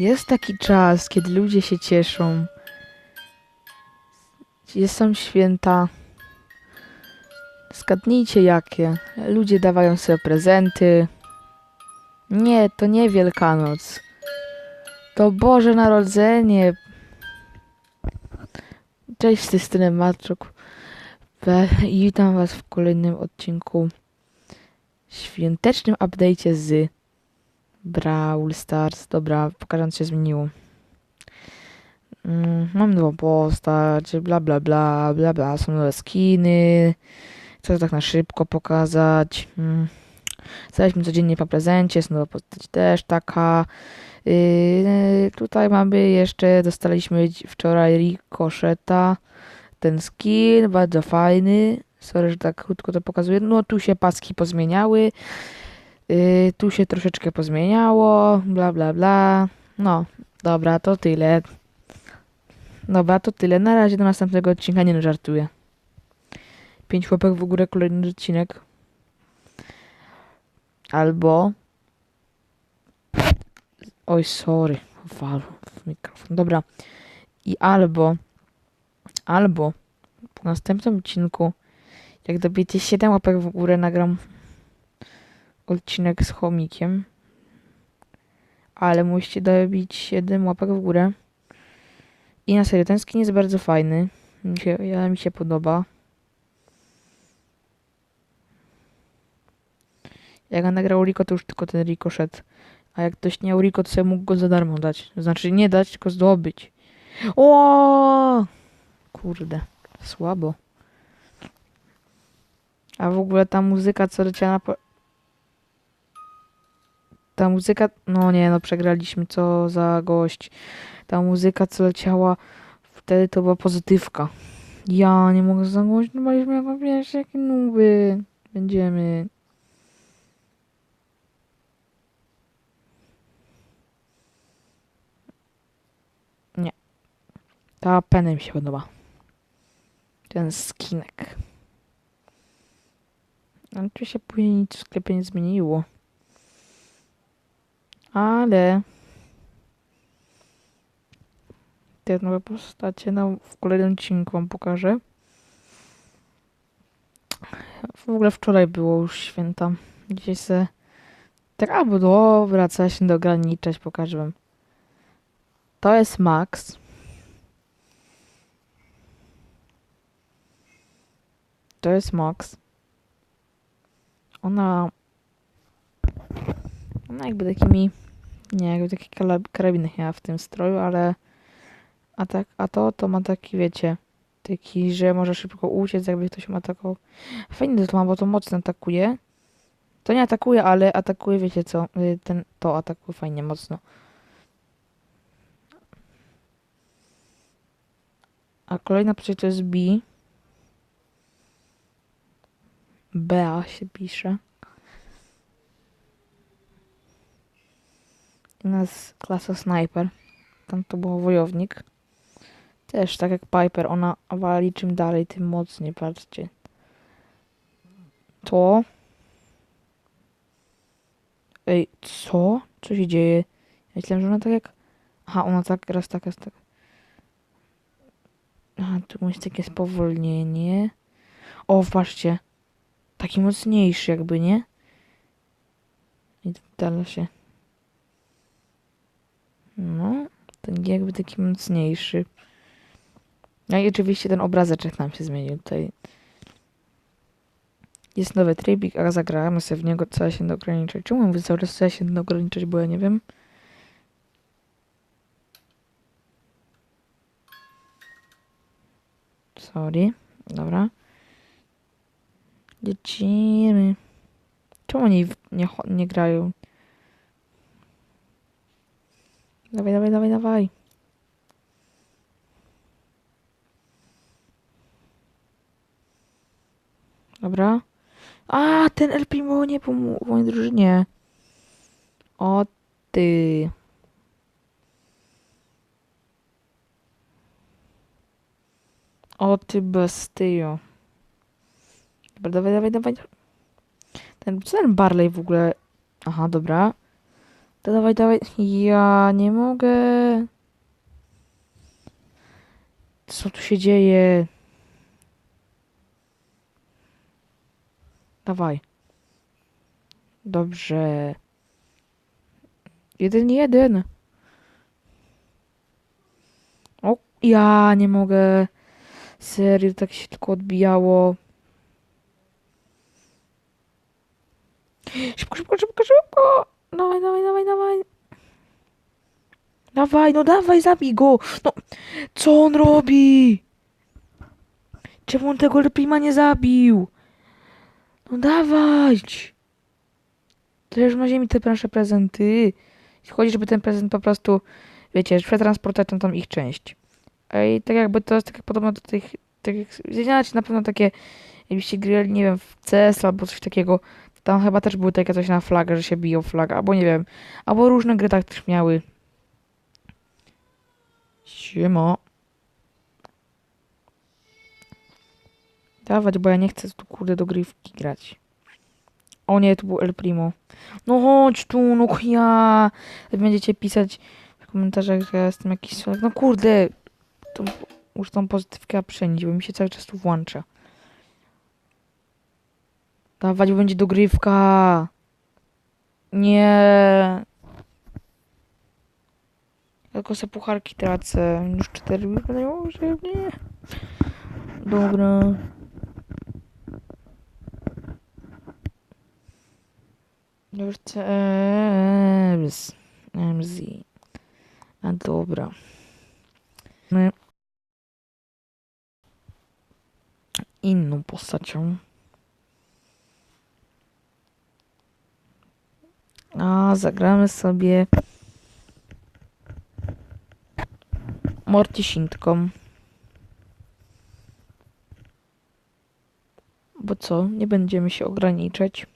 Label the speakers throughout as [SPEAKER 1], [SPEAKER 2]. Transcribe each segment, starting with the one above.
[SPEAKER 1] Jest taki czas, kiedy ludzie się cieszą. Jest są święta. Zgadnijcie jakie. Ludzie dawają sobie prezenty. Nie, to nie Wielkanoc. To Boże Narodzenie. Cześć, z tej strony Maczok. We- I witam was w kolejnym odcinku. Świątecznym update'cie z Brawl Stars. Dobra, pokażę co się zmieniło. Mm, mam nową postać, bla bla bla, bla bla, są nowe skiny. Chcę tak na szybko pokazać. Mm. Staliśmy codziennie po prezencie, jest nowa postać też taka. Yy, tutaj mamy jeszcze, dostaliśmy wczoraj Ricocheta. Ten skin, bardzo fajny. Sorry, że tak krótko to pokazuję. No tu się paski pozmieniały. Yy, tu się troszeczkę pozmieniało. Bla bla bla. No, dobra, to tyle. Dobra, to tyle. Na razie do następnego odcinka nie no, żartuję. Pięć łapek w górę, kolejny odcinek. Albo... Oj, sorry. Walł w mikrofon. Dobra. I albo... Albo po następnym odcinku, jak dobijecie 7 łapek w górę, nagram odcinek z chomikiem. Ale musicie dobić 7 łapek w górę. I na serio, ten skin jest bardzo fajny. Mi się, ja, mi się podoba. Jak on nagrał Rico, to już tylko ten Ricochet. A jak ktoś nie miał Rico, to sobie mógł go za darmo dać. Znaczy nie dać, tylko zdobyć. O! Kurde, słabo. A w ogóle ta muzyka, co leciała na... Ta muzyka... No nie, no przegraliśmy, co za gość. Ta muzyka, co leciała wtedy, to była pozytywka. Ja nie mogę za głośno, już jako wiesz, jakie nuby będziemy. Nie. Ta pena mi się podoba. Ten skinek. Ale tu się później nic w sklepie nie zmieniło. Ale... Te nowe postacie no, w kolejnym odcinku wam pokażę. W ogóle wczoraj było już święta. Dzisiaj se... Tak, albo dobra, co ja się ograniczać, pokażę wam. To jest Max. To jest Max. Ona... Ona jakby takimi... Nie, jakby takie kala- karabiny miała w tym stroju, ale... A, tak, a to, to ma taki, wiecie... Taki, że może szybko uciec, jakby ktoś ma atakował. Fajnie to ma, bo to mocno atakuje. To nie atakuje, ale atakuje, wiecie co? y, Ten, to atakuje fajnie, mocno. A kolejna postać to jest B. Bea się pisze. Nas klasa sniper. Tam to był wojownik. Też tak jak Piper, ona wali czym dalej, tym mocniej, patrzcie. To. Ej, co? Co się dzieje? Ja myślałem, że ona tak jak... Aha, ona tak, raz tak, raz tak. Aha, tu jest takie spowolnienie. O, patrzcie. Taki mocniejszy jakby, nie? I dalej się... No, ten jakby taki mocniejszy. No i oczywiście ten obrazeczek nam się zmienił tutaj. Jest nowy trybik, a zagramy sobie w niego, co ja się będę ograniczać. Czemu mówię cały czas, co ja się będę ograniczać, bo ja nie wiem. Sorry. Dobra. Lecimy. Czemu oni nie, nie grają? Dawaj, dawaj, dawaj, dawaj. Dobra. A, ten El Primo nie pomógł mojej drużynie. O ty. O ty bestio. Dobra, dawaj, dawaj, dawaj. Ten, co ten Barley w ogóle... Aha, dobra. To dawaj, dawaj. Ja nie mogę. Co tu się dzieje? Dawaj. Dobrze. Jeden, jeden. O, ja nie mogę. Serio, tak się tylko odbijało. Szybko, szybko, szybko, szybko. Dawaj, dawaj, dawaj, dawaj. Dawaj, no dawaj, zabij go. No, co on robi? Czemu on tego lepiej nie zabił? No dawać. Też na ziemi te nasze prezenty. Chodzi, żeby ten prezent po prostu, wiecie, przetransportować na tą ich część. I tak jakby to jest tak jak podobno do tych, tych znacie na pewno takie, jakbyście grali, nie wiem, w CS albo coś takiego, tam chyba też były takie coś na flagę, że się biją flagę, albo nie wiem, albo różne gry tak też miały. Siema. Dawać, bo ja nie chcę tu kurde do grywki grać. O nie, tu był El Primo. No chodź tu, no ja. Będziecie pisać w komentarzach, że ja jestem jakiś. No kurde. To już tą pozytywkę przenić, bo mi się cały czas tu włącza. Dawać, będzie dogrywka. Nie. Tylko se pucharki tracę. Już cztery wypadają, że nie. Dobra. Już Ems. MZ. A dobra. Inną postacią. A zagramy sobie Mortisintką. Bo co? Nie będziemy się ograniczać.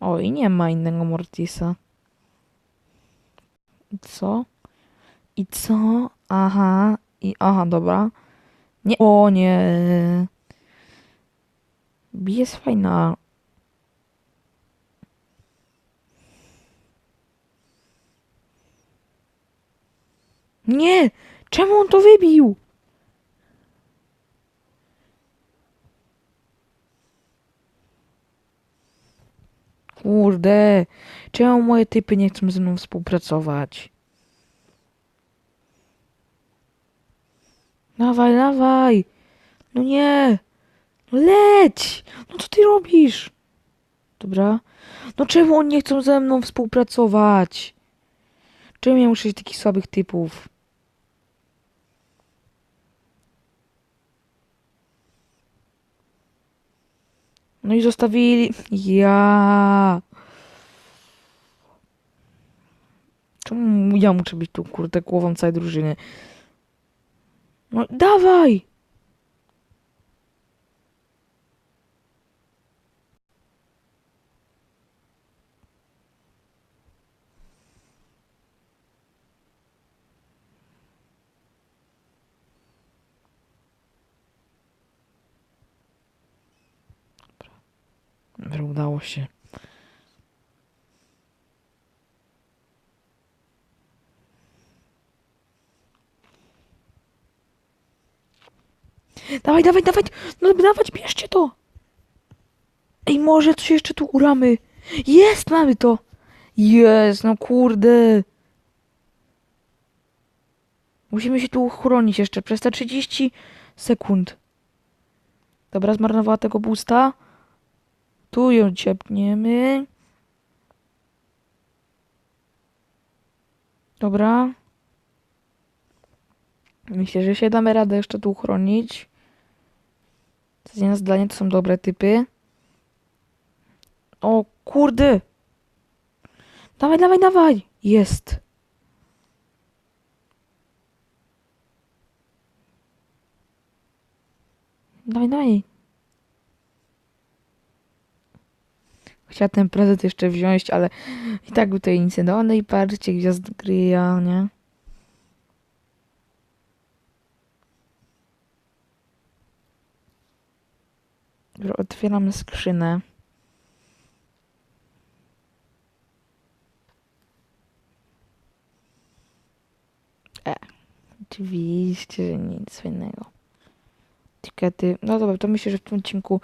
[SPEAKER 1] O, i nie ma innego Mortisa. Co? I co? Aha. I aha, dobra. Nie. O nie. Bi jest fajna. Nie! Czemu on to wybił? Kurde, czemu moje typy nie chcą ze mną współpracować? Dawaj, dawaj! No nie! No leć! No co ty robisz? Dobra. No czemu oni nie chcą ze mną współpracować? Czemu ja muszę mieć takich słabych typów? No i zostawili. Ja. Czemu ja muszę być tu, kurde, głową całej drużyny? No dawaj! Dobra, udało się. Dawaj, dawaj, dawaj! No dawać, bierzcie to! Ej, może coś jeszcze tu uramy. Jest, mamy to! Jest, no kurde! Musimy się tu uchronić jeszcze przez te 30 sekund. Dobra, zmarnowała tego boosta. Tu ją ciepniemy. Dobra. Myślę, że się damy radę jeszcze tu uchronić. Z na zdanie to są dobre typy. O kurde! Dawaj, dawaj, dawaj! Jest! Dawaj, dawaj! Chciała ten prezent jeszcze wziąć, ale i tak by to. No i patrzcie, gwiazd gryja, nie? Dobra, Otwieramy skrzynę. E, oczywiście, że nic fajnego. Etykiety. No dobra, to myślę, że w tym odcinku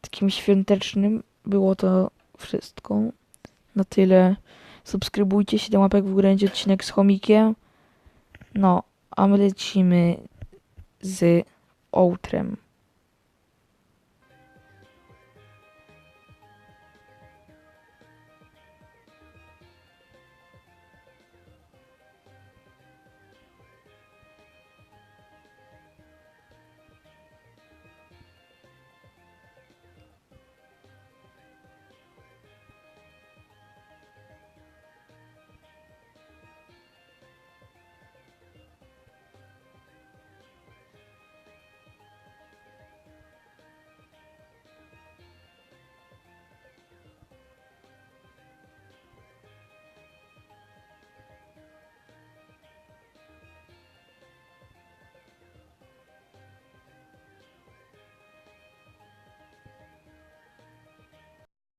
[SPEAKER 1] takim świątecznym było to wszystko. Na tyle. Subskrybujcie, 7 łapek w górę, będzie odcinek z chomikiem. No, a my lecimy z outrem.